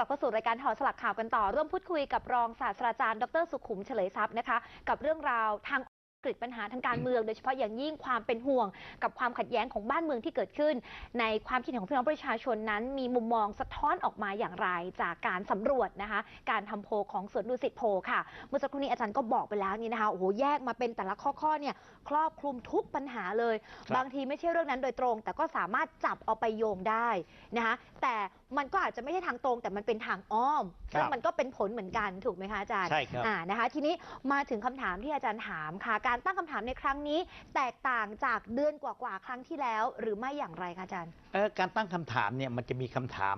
ลับเข้าสู่รายการหอสลักข่าวกันต่อ ร่วมพูดคุยกับรองศาสตราจารย์ ดรสุขุมเฉลยทรัพย์นะคะ กับเรื่องราวทาง กฤตปัญหาทางการเมือง โดยเฉพาะอย่างยิ่งความเป็นห่วง กับความขัดแย้งของบ้านเมืองที่เกิดขึ้น ในความคิดเห็นของพี่น้องประชาชนนั้น มีมุมมองสะท้อนออกมาอย่างไรจากการสำรวจนะคะ การทำโพลของสวนดุสิตโพลค่ะเมื่อสักครู่นี้อาจารย์ก็บอกไปแล้วนี่นะคะโอ้โหแยกมาเป็นแต่ละข้อๆเนี่ยครอบคลุมทุกปัญหาเลยครับบางทีไม่ใช่เรื่องนั้นโดยตรง แต่ก็สามารถจับเอาไปโยงได้นะคะแต่มันก็อาจจะไม่ใช่ทางตรง แต่มันเป็นทางอ้อมครับซึ่งมันก็เป็นผลเหมือนกันถูกไหมคะอาจารย์ใช่ครับอ่านะคะทีนี้มาถึงคำถามที่อาจารย์ถามค่ะการตั้งคำถามในครั้งนี้ แตกต่างจากเดือนกว่าๆครั้งที่แล้ว หรือไม่อย่างไรคะอาจารย์เอ่อการตั้งคำถามเนี่ยมันจะมีคำถาม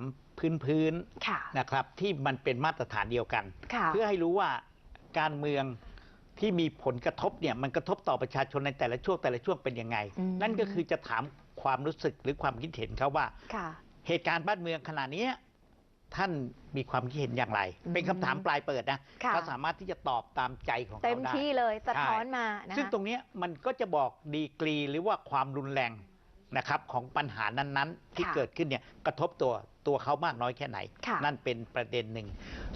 พื้นค่ะๆนะครับที่มันเป็นมาตรฐานเดียวกันค่ะเพื่อให้รู้ว่าการเมืองที่มีผลกระทบเนี่ยมันกระทบต่อประชาชนในแต่ละช่วงแต่ละช่วงเป็นยังไงอืมนั่นก็คือจะถามความรู้สึกหรือความคิดเห็นเขาว่าค่ะเหตุการณ์บ้านเมืองขณะเนี้ย ท่านมีความคิดเห็นอย่างไรอืมเป็นคำถามปลายเปิดนะค่ะเขาสามารถที่จะตอบตามใจของเต็เขามได้ที่เลยสะท้อนมานะคะซึ่งตรงเนี้ยมันก็จะบอกดีกรีหรือว่าความรุนแรงนะครับของปัญหานั้นๆ ที่ค่ะเกิดขึ้นเนี่ยกระทบตัวตัวเขามากน้อยแค่ไหนค่ะนั่นเป็นประเด็นหนึ่ง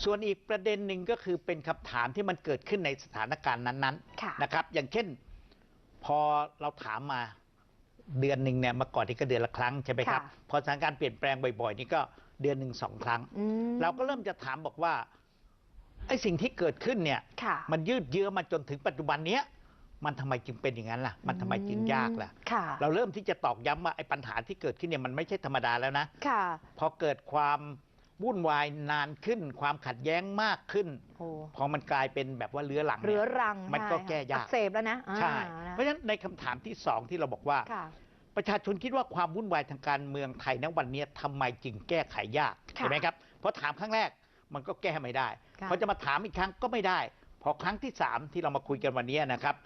ส่วนอีกประเด็นหนึ่งก็คือเป็นคำถามที่มันเกิดขึ้นในสถานการณ์นั้นค่ะๆนะครับ อย่างเช่น พอเราถามมาเดือนหนึ่งเนี่ยเมื่อก่อนที่ก็เดือนละครั้งใช่ไหมครับค่ะพอสถานการณ์เปลี่ยนแปลงบ่อยๆ นี่ก็ เดือนหนึ่งสองครั้งอืมเราก็เริ่มจะถามบอกว่าไอ้สิ่งที่เกิดขึ้นเนี่ยค่ะมันยืดเยื้อมาจนถึงปัจจุบันเนี้ยมันทำไมจึงเป็นอย่างนั้นล่ะ มันทำไมจึงยากล่ะค่ะ เราเริ่มที่จะตอกย้ำว่าไอ้ปัญหาที่เกิดขึ้นเนี่ยมันไม่ใช่ธรรมดาแล้วนะค่ะพอเกิดความวุ่นวายนานขึ้น ความขัดแย้งมากขึ้นโอ้พอมันกลายเป็นแบบว่าเรื้อรังเรื้เนี่อยรัง มันก็ใช่แก้ยากอัเสบแล้วนะอ่าใช่นะเพราะฉะนั้นในคำถามที่สองที่เราบอกว่าค่ะ ประชาชนคิดว่าความวุ่นวายทางการเมืองไทยณวันนี้ทำไมจึงแก้ไขยากค่ะใช่ไหมครับเพราะถามครั้งแรกมันก็แก้ไม่ได้ค่ะพอจะมาถามอีกครั้งก็ไม่ได้ พอครั้งที่สามที่เรามาคุยกันวันนี้นะครับ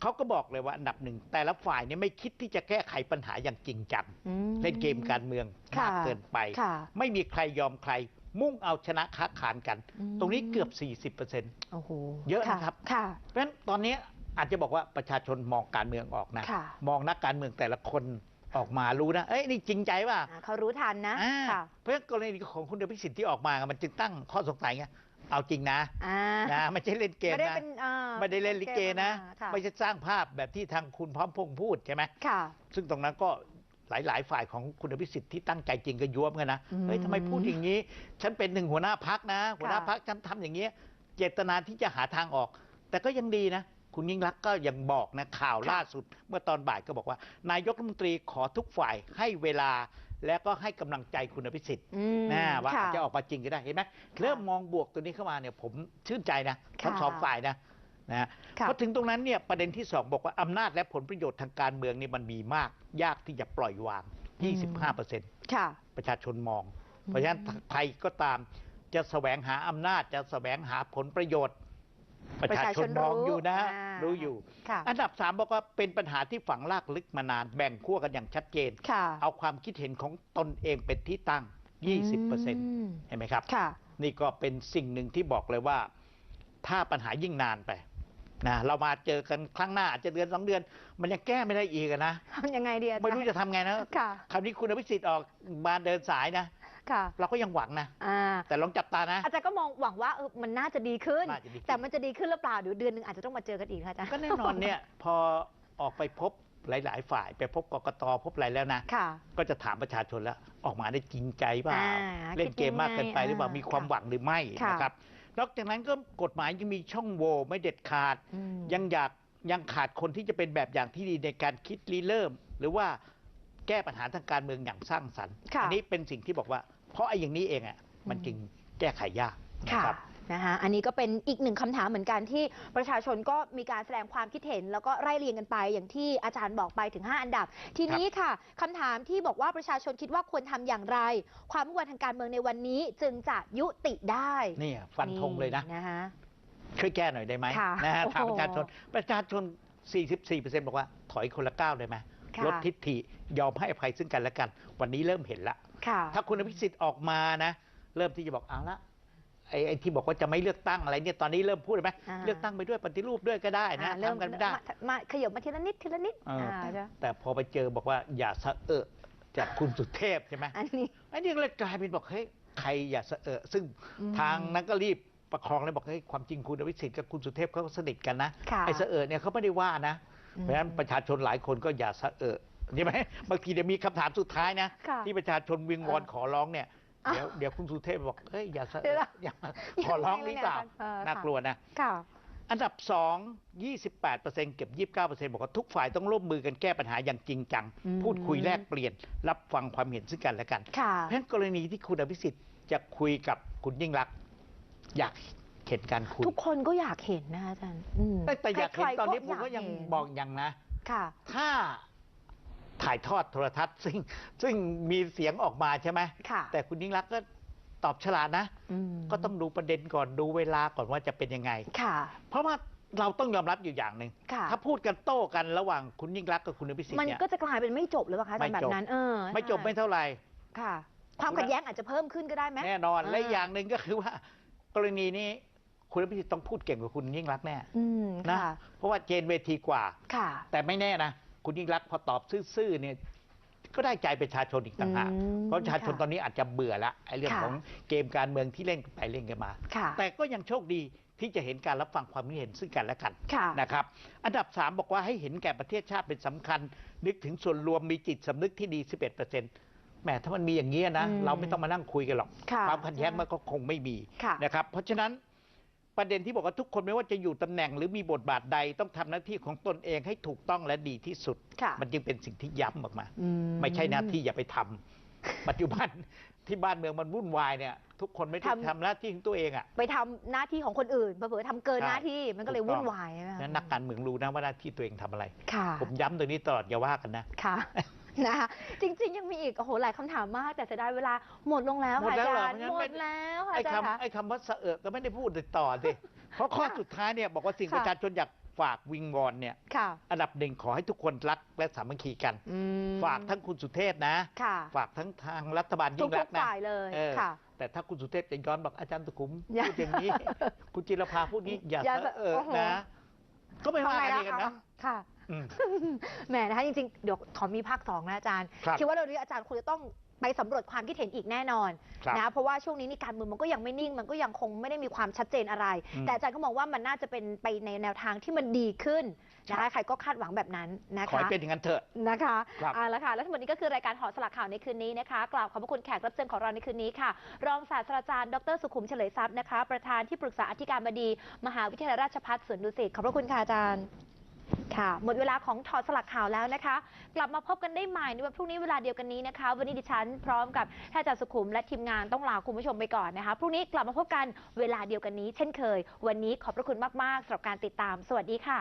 เขาก็บอกเลยว่าอันดับหนึ่งแต่ละฝ่ายเนี่ยไม่คิดที่จะแก้ไขปัญหาอย่างจริงจังอืมเล่นเกมการเมืองค่ะมากเกินไปค่ะไม่มีใครยอมใครมุ่งเอาชนะค้าขานกันอืมตรงนี้เกือบ 40%เโอ้โหเยอะนะครับค่ะพราะฉะนั้นตอนนี้ อาจจะบอกว่าประชาชนมองการเมืองออกนะค่ะมองนักการเมืองแต่ละคนออกมารู้นะ เอ้ยนี่จริงใจป่ะอ่าเขารู้ทันนะอ่าค่ะเพราะฉะนั้นกรณีของคุณเดชพิสิทธิ์ที่ออกมา มันจึงตั้งข้อสงสัยไงเอาจริงนะอ่านะไม่ใช่เล่นเกมไม่ได้นะเป็นอ่าไม่ได้เล่นลิเกนะค่ะไม่ใช่สร้างภาพแบบที่ทางคุณพร้อมพงษ์พูดใช่ไหมค่ะซึ่งตรงนั้นก็หลาย ๆ ฝ่ายของคุณอภิสิทธิ์ที่ตั้งใจจริงก็ย้วมกันนะอืมเฮ้ยทำไมพูดอย่างนี้ ฉันเป็นหนึ่งหัวหน้าพักนะ หัวหน้าค่ะพักฉันทำอย่างนี้ยเจตนาที่จะหาทางออก แต่ก็ยังดีนะ คุณยิ่งรักษณ์ก็ยังบอกนะข่าวล่าสุด เมื่อตอนบ่ายก็บอกว่า นายกรัฐมนตรีขอทุกฝ่ายให้เวลา และก็ให้กำลังใจคุณอภิสิทธิ์อืมนะว่าค่อาจจะออกมาจริงก็ได้เห็นไหมเริ่มมองบวกตัวนี้เข้ามาเนี่ยผมชื่นใจนะทั้งค่ะ สองฝ่ายนะนะค่ะพอถึงตรงนั้นเนี่ยประเด็นที่สองบอกว่า อำนาจและผลประโยชน์ทางการเมืองนี่มันมีมาก ยากที่จะปล่อยวาง25เปอร์เซ็นต์ค่ะ ประชาชนมอง เพราะฉะนั้นใครก็ตามจะแสวงหาอำนาจจะแสวงหาผลประโยชน์ ประชาชนมองอยู่นะอ่ารู้อยู่ค่ะอันดับสามบอกว่าเป็นปัญหาที่ฝังลากลึกมานานแบ่งขั้วกันอย่างชัดเจนค่ะเอาความคิดเห็นของตนเองเป็นที่ตั้ง 20เปอร์เซ็นต์มเห็นไหมครับค่ะนี่ก็เป็นสิ่งหนึ่งที่บอกเลยว่า ถ้าปัญหายิ่งนานไปนะเรามาเจอกันครั้งหน้าอาจจะเดือนสองเดือน มันยังแก้ไม่ได้อีกอะนะทำยังไงดีอาจารย์ไม่รู้จะทำไงนะค่ะคราวนี้คุณอภิสิทธิ์ออกมาเดินสายนะ ค่ะ เราก็ยังหวังนะ อ่า แต่ลองจับตานะ อาจารย์ก็มองหวังว่าเออมันน่าจะดีขึ้น น่าจะดีขึ้น แต่มันจะดีขึ้นหรือเปล่าเดี๋ยวเดือนหนึ่งอาจจะต้องมาเจอกันอีกค่ะอาจารย์ก็แน่นอนเนี่ย พอออกไปพบหลาย ๆ ฝ่าย ไปพบกกตพบอะไรแล้วนะ ค่ะ ก็จะถามประชาชนแล้ว ออกมาได้จริงใจเปล่าอ่าเล่นเกมมากเกินไปคิดยังไงหรือเปล่าอ่ามีมีความหวังหรือไม่ค่ะ นะครับนอกจากนั้นก็กฎหมายยังมีช่องโหว่ไม่เด็ดขาด อืม ยังอยากยังขาดคนที่จะเป็นแบบอย่างที่ดีในการคิดรีเริ่ม หรือว่าแก้ปัญหาทางการเมืองอย่างสร้างสรรค์ค่ะ อันี้เป็นสิ่งที่บอกว่า เพราะไอ้อย่างนี้เองอะมันอืมจึงแก้ไขยากนะค่ะครับนะคะอันนี้ก็เป็นอีกหนึ่งคำถามเหมือนกันที่ประชาชนก็มีการแสดงความคิดเห็น แล้วก็ไล่เรียงกันไปอย่างที่อาจารย์บอกไปถึง 5 อันดับ ทีนี้ค่ะคำถามที่บอกว่าประชาชนคิดว่าควรทำอย่างไร ความวุ่นวายทางการเมืองในวันนี้จึงจะยุติได้นี่ฟันธงเลยนะนะคะช่วยแก้หน่อยได้ไหมค่ะนะฮะโอ้โหถามประชาชนประชาชน 44%บอกว่าถอยคนละก้าวได้ไหมค่ะลดทิฐิยอมให้อภัยซึ่งกันและกัน วันนี้เริ่มเห็นละค่ะ ถ้าคุณอภิสิทธิ์ออกมานะ เริ่มที่จะบอกเอาละไอ้ไอ้ที่บอกว่าจะไม่เลือกตั้งอะไรเนี่ยตอนนี้เริ่มพูดเลยไหมอ่าเลือกตั้งไปด้วยปฏิรูปด้วยก็ได้นะอ่าเริ่มทำกันไม่ได้มามาขยับมาทีละนิดทีละนิดเอออ่าแต่จ้ะแต่พอไปเจอบอกว่าอย่าสะเอะจากคุณสุเทพใช่ไหมอันนี้ไอ้นี่ก็เลยกลายเป็นบอกเฮ้ยใครอย่าเสอะซึ่งอืมทางนั้นก็รีบประคองเลยบอกเฮ้ยความจริงคุณอภิสิทธิ์กับคุณสุเทพเขาก็สนิทกันนะค่ะไอ้เสอะเนี่ยเขาไม่ได้ว่านะอืมเพราะฉะนั้นประชาชนหลายคนก็อย่าเสอะ ใช่ไหมบางทีเดี๋ยวมีคำถามสุดท้ายนะ ค่ะ ที่ประชาชนวิงวอนเออขอร้องเนี่ยอ้าวเดี๋ยวเดี๋ยวคุณสุเทพบอกเฮ้ยอย่าเสเดี๋ยวอะนะอย่าขอร้องหรือเปล่าเออน่าค่ะกลัวนะ ค่ะ อันดับ 2 28%เก็บ 29%บอกว่าทุกฝ่ายต้องร่วมมือกันแก้ปัญหาอย่างจริงจัง อืม พูดคุยแลกเปลี่ยน รับฟังความเห็นซึ่งกันและกัน ค่ะ เพราะฉะนั้นกรณีที่คุณอภิสิทธิ์จะคุยกับคุณยิ่งรักษณ์อยากเห็นการคุยทุกคนก็อยากเห็นนะคะอาจารย์อืมแต่แต่อยากเห็นใครๆตอนนี้ผมก็ยังเห็นบอกอย่างนะ ค่ะ ถ้า ถ่ายทอดโทรทัศน์ ซึ่งซึ่งมีเสียงออกมาใช่ไหมค่ะ แต่คุณยิ่งรักษณ์ก็ตอบฉลาดนะ อืมก็ต้องดูประเด็นก่อนดูเวลาก่อนว่าจะเป็นยังไง ค่ะเพราะว่าเราต้องยอมรับอยู่อย่างหนึ่งค่ะ ถ้าพูดกันโต้กันระหว่างคุณยิ่งรักษณ์กับคุณอภิสิทธิ์มันเนี่ย ก็จะกลายเป็นไม่จบหรือเปล่าคะอาจารย์ไม่แบจบ บนั้นเออไม่จบไม่ใช่เท่าไหร่ ค่ะ ความขัดแย้งอาจจะเพิ่มขึ้นก็ได้ไหม แน่นอนอ่า และอีกอย่างหนึ่งก็คือว่า กรณีนี้คุณอภิสิทธิ์ต้องพูดเก่งกว่าคุณยิ่งรักษณ์แน่อืมนะค่ะ เพราะว่าเจนเวทีกว่า ค่ะ แต่ไม่แน่นะ คุณยิ่งรักษณ์พอตอบซื่อๆเนี่ยก็ได้ใจประชาชนอีกต่างหากอืมเพราะประชาชนค่ะตอนนี้อาจจะเบื่อละไอ้เรื่องค่ะของเกมการเมืองที่เล่นกันไปเล่นกันมาค่ะแต่ก็ยังโชคดีที่จะเห็นการรับฟังความคิดเห็นซึ่งกันและกันค่ะนะครับ อันดับ 3 บอกว่าให้เห็นแก่ประเทศชาติเป็นสำคัญ นึกถึงส่วนรวมมีจิตสำนึกที่ดี 11%แหมถ้ามันมีอย่างนี้ยนะอืมเราไม่ต้องมานั่งคุยกันหรอกค่ะความขัดแย้งมันก็คงไม่มีค่ะนะครับเพราะฉะนั้น ประเด็นที่บอกว่าทุกคนไม่ว่าจะอยู่ตำแหน่งหรือมีบทบาทใดต้องทำหน้าที่ของตนเองให้ถูกต้องและดีที่สุดค่ะมันจึงเป็นสิ่งที่ย้ำออกมาอืไม่ใช่หน้าที่อย่าไปทำปัจจุบันที่บ้านเมืองมันวุ่นวายเนี่ย ทุกคนไม่ได้ทำทำหน้าที่ของตัวเองอะไปทำหน้าที่ของคนอื่นเผลอๆทำเกินใช่หน้าที่มันก็เลยถูกต้องวุ่นวายใช่ไหมคะนั้นนักการเมืองรู้นะว่าหน้าที่ตัวเองทำอะไรค่ะผมย้ำตรงนี้ตลอดอย่าว่ากันนะค่ะ นะคะจริง ๆ ยังมีอีกโอ้โหหลายคำถามมาก แต่เสียดายเวลาหมดลงแล้วหมดค่ะแล้วอาเหรอจารย์งั้นหมไม่ ดแล้วค่ะไอ้อาจารย์คะคำไอ้คำว่าเสอะก็ไม่ได้พูดต่อสิ เพราะข้อค่ะสุดท้ายเนี่ยบอกว่าสิ่งค่ะ ประชาชนอยากฝากวิงวอนเนี่ย ค่ะอันดับหนึ่งขอให้ทุกคนรักและสามัคคีกัน อืมฝากทั้งคุณสุเทพนะ ค่ะฝากทั้งทางรัฐบาลทุยิ่กงรักษณ์นะฝ่ายเลยเออค่ะ แต่ถ้าคุณสุเทพจะย้อนบอกอาจารย์สุขุมอย่าพูดอย่างนี้ คุณจิรภาพูดนี้อย่าอย่าเสอะเออโอ้โห นะ ก็ไม่ว่าทำไงกันล่ะเองกันคะนะ ค่ะ อืม แหมนะคะจริงๆ เดี๋ยวขอมีภาคสองนะอาจารย์ ครับคิดว่าเรื่องนี้อาจารย์คงจะต้องไปสำรวจความคิดเห็นอีกแน่นอนครับนะเพราะว่าช่วงนี้นี่การเมืองมันก็ยังไม่นิ่ง มันก็ยังคงไม่ได้มีความชัดเจนอะไร อืม แต่อาจารย์ก็มองว่ามันน่าจะเป็นไปในแนวทางที่มันดีขึ้นนะคะใครก็คาดหวังแบบนั้นนะขอคะให้เป็นอย่างนั้นเถอะ นะคะครับ เอาละค่ะและทั้งหมดนี้ก็คือรายการหอสลักข่าวในคืนนี้นะคะกล่าวขอบพระคุณแขกรับเชิญของเราในคืนนี้ค่ะ รองศาสตราจารย์ดรสุขุมเฉลยทรัพย์นะคะ ประธานที่ปรึกษาอธิการบดี มหาวิทยาลัยราชภัฏสวนดุสิตขอบพระคุณค่ะอาจารย์ ค่ะ หมดเวลาของถอดสลักข่าวแล้วนะคะ กลับมาพบกันได้ใหม่ในวันพรุ่งนี้เวลาเดียวกันนี้นะคะ วันนี้ดิฉันพร้อมกับท่านอาจารย์สุขุมและทีมงานต้องลาคุณผู้ชมไปก่อนนะคะ พรุ่งนี้กลับมาพบกันเวลาเดียวกันนี้ เช่นเคย วันนี้ขอบพระคุณมากๆสำหรับการติดตาม สวัสดีค่ะ